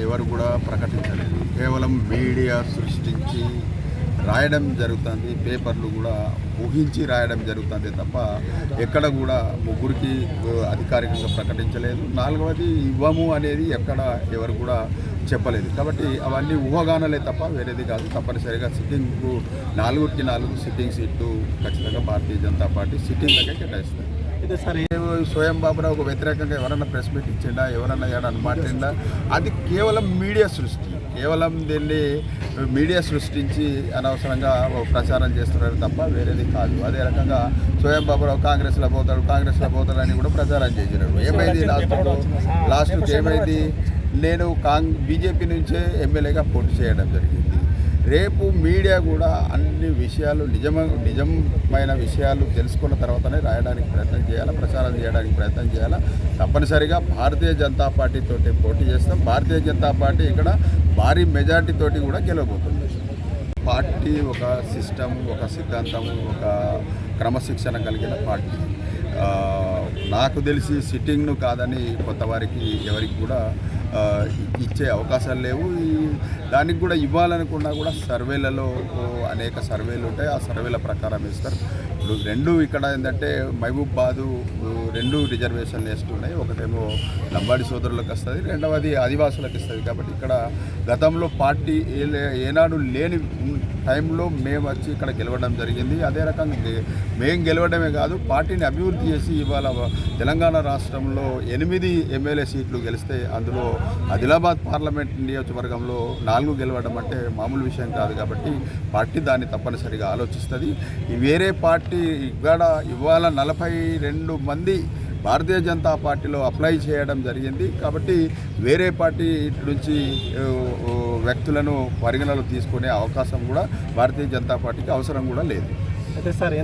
ఎవరు కూడా ప్రకటించలేదు. కేవలం మీడియా సృష్టించి రాయడం జరుగుతుంది పేపర్లు కూడా ఊహించి రాయడం జరుగుతుంది తప్ప ఎక్కడ కూడా ముగ్గురికి అధికారికంగా ప్రకటించలేదు. నాలుగవది ఇవ్వము అనేది ఎక్కడ ఎవరు కూడా చెప్పలేదు. కాబట్టి అవన్నీ ఊహగానలే తప్ప వేరేది కాదు. తప్పనిసరిగా సిట్టింగ్కు నాలుగుకి నాలుగు సిట్టింగ్ సీట్లు ఖచ్చితంగా భారతీయ జనతా పార్టీ సిట్టింగ్లకే కేటాయిస్తుంది అయితే సార్ స్వయం బాబురావుకు వ్యతిరేకంగా ఎవరన్నా ప్రెస్ మీట్ ఇచ్చిండా? ఎవరన్నా ఏడన్నా మాట్లాడిందా? అది కేవలం మీడియా సృష్టి. కేవలం దీన్ని మీడియా సృష్టించి అనవసరంగా ప్రచారం చేస్తున్నారు తప్ప వేరేది కాదు. అదే రకంగా స్వయం బాబురావు కాంగ్రెస్లో పోతాడు కాంగ్రెస్లో పోతాడు అని కూడా ప్రచారం చేసినాడు. ఏమైంది? లాస్ట్లో లాస్ట్కి ఏమైంది? నేను కాంగ్ బీజేపీ నుంచే ఎమ్మెల్యేగా పోటీ చేయడం జరిగింది. రేపు మీడియా కూడా అన్ని విషయాలు నిజమ నిజమైన విషయాలు తెలుసుకున్న తర్వాతనే రాయడానికి ప్రయత్నం చేయాలా ప్రచారం చేయడానికి ప్రయత్నం చేయాలా? తప్పనిసరిగా భారతీయ జనతా పార్టీతో పోటీ చేస్తాం. భారతీయ జనతా పార్టీ ఇక్కడ భారీ మెజార్టీతోటి కూడా గెలవబోతుంది. పార్టీ ఒక సిస్టమ్ ఒక సిద్ధాంతం ఒక క్రమశిక్షణ కలిగిన పార్టీ. నాకు తెలిసి సిట్టింగ్ను కాదని కొత్త వారికి ఎవరికి కూడా ఇచ్చే అవకాశాలు లేవు. ఈ దానికి కూడా ఇవ్వాలనుకున్నా కూడా సర్వేలలో అనేక సర్వేలు ఉంటాయి. ఆ సర్వేల ప్రకారం ఇస్తారు ఇప్పుడు రెండు ఇక్కడ ఏంటంటే మహబూబాదు రెండు రిజర్వేషన్లు వేస్తున్నాయి. ఒకటేమో లంబాడి సోదరులకు వస్తుంది. రెండవది ఆదివాసులకు ఇస్తుంది కాబట్టి ఇక్కడ గతంలో పార్టీ ఏ లే- ఏనాడు లేని టైంలో మేము వచ్చి ఇక్కడ గెలవడం జరిగింది. అదే రకంగా గె- మేము గెలవడమే కాదు పార్టీని అభివృద్ధి చేసి ఇవాళ తెలంగాణ రాష్ట్రంలో ఎనిమిది ఎమ్మెల్యే సీట్లు గెలిస్తే అందులో ఆదిలాబాద్ పార్లమెంట్ నియోజకవర్గంలో నాలుగు గెలవడం అంటే మామూలు విషయం కాదు కాబట్టి పార్టీ దాన్ని తప్పనిసరిగా ఆలోచిస్తుంది. వేరే పార్టీ ఇక్కడ ఇవాళ నలభై రెండు మంది భారతీయ జనతా పార్టీలో అప్లై చేయడం జరిగింది. కాబట్టి వేరే పార్టీ నుంచి వ్యక్తులను పరిగణలో తీసుకునే అవకాశం కూడా భారతీయ జనతా పార్టీకి అవసరం కూడా లేదు. అయితే సార్